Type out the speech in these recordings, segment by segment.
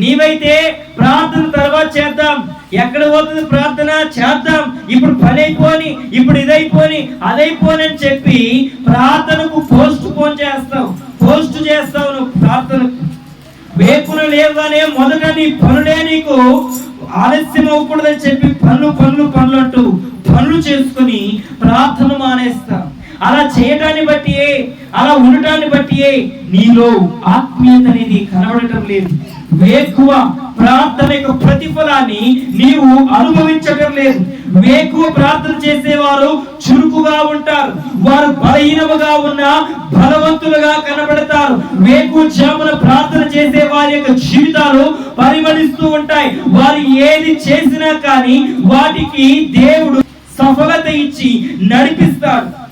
నీవైతే ప్రార్థన తర్వాత చేద్దాం. ఎక్కడ పోతుంది ప్రార్థన? చేద్దాం. ఇప్పుడు పని అయిపోని ఇప్పుడు ఇదైపోని అదైపోని అని చెప్పి ప్రార్థనకు పోస్ట్ పోన్ చేస్తావు. పోస్ట్ చేస్తావు నువ్వు ప్రార్థనకు. వేపున లేవగానే మొదట నీ పనులే నీకు ఆలస్యం అవ్వకూడదని చెప్పి పనులు పనులు పనులు అంటూ పనులు చేసుకుని ప్రార్థన మానేస్తావు అలా చేయటాన్ని బట్టి అలా ఉండటాన్ని బట్టి నీలో ఆత్మీయత అనేది కనబడటం లేదు. వేకువ ప్రార్థన యొక్క ప్రతిఫలాన్ని నీవు అనుభవించటం లేదు. వేకువ ప్రార్థన చేసేవారు చురుకుగా ఉంటారు. వారు బలహీనముగా ఉన్న బలవంతులుగా కనబడతారు. వేకు జామున ప్రార్థన చేసే వారి యొక్క జీవితాలు పరిమళిస్తూ ఉంటాయి. వారు ఏది చేసినా కానీ వాటికి దేవుడు సఫలత ఇచ్చి నడిపిస్తాడు.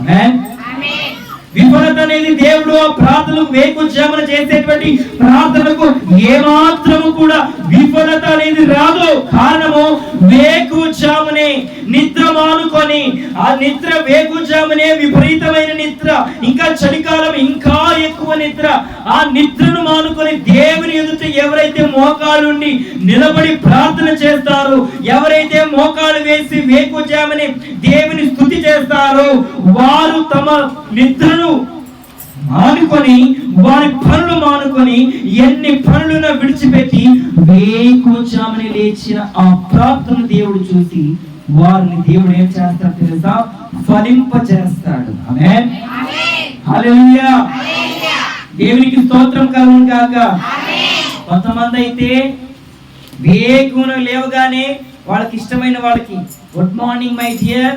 Amen. విఫలత అనేది దేవుడు ఆ ప్రార్థనకు వేకుజామన చేసేటువంటి ప్రార్థనకు ఏమాత్రము కూడా విఫలత అనేది రాదు. కారణము వేకుజామనే నిద్ర మానుకొని ఆ నిద్ర వేకుజామునే విపరీతమైన నిద్ర ఇంకా చలికాలం ఇంకా ఎక్కువ నిద్ర. ఆ నిద్రను మానుకొని దేవుని ఎదుట ఎవరైతే మోకాలుండి నిలబడి ప్రార్థన చేస్తారో ఎవరైతే మోకాలు వేసి వేకుజామని దేవుని స్థుతి చేస్తారో వారు తమ నిద్రను మానుకొని వారి పనులు మానుకొని ఎన్ని పనులను విడిచిపెట్టి వేకుచామని లేచిన ఆ ప్రార్థన దేవుడు చూసి వారిని దేవుడు ఏం చేస్తాడు తెలుసా? ఫలింప చేస్తాడు. దేవునికి స్తోత్రం కలుగును కాక కొంతమంది అయితే వేకున లేవగానే వాళ్ళకి ఇష్టమైన వాళ్ళకి గుడ్ మార్నింగ్ మై డియర్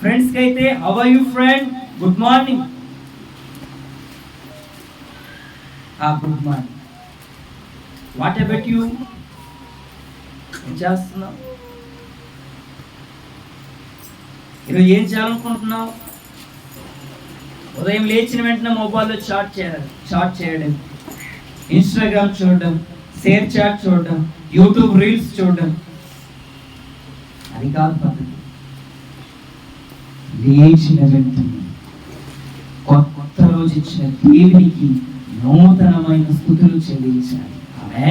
ఫ్రెండ్స్కి అయితే how are you friend good morning ఆ good morning what about you చేస్తున్నావు ఈరోజు ఏం చేయాలనుకుంటున్నావు? ఉదయం లేచిన వెంటనే మొబైల్లో చాట్ చేయడం చాట్ చేయడం ఇన్స్టాగ్రామ్ చూడడం షేర్ చాట్ చూడడం యూట్యూబ్ రీల్స్ చూడడం. అది కాదు పద్ధతి. లేచిన వెంటనే కొత్త రోజు ఇచ్చిన దేవునికి నూతనమైన స్థుతులు చెల్లించాలి. ఆమె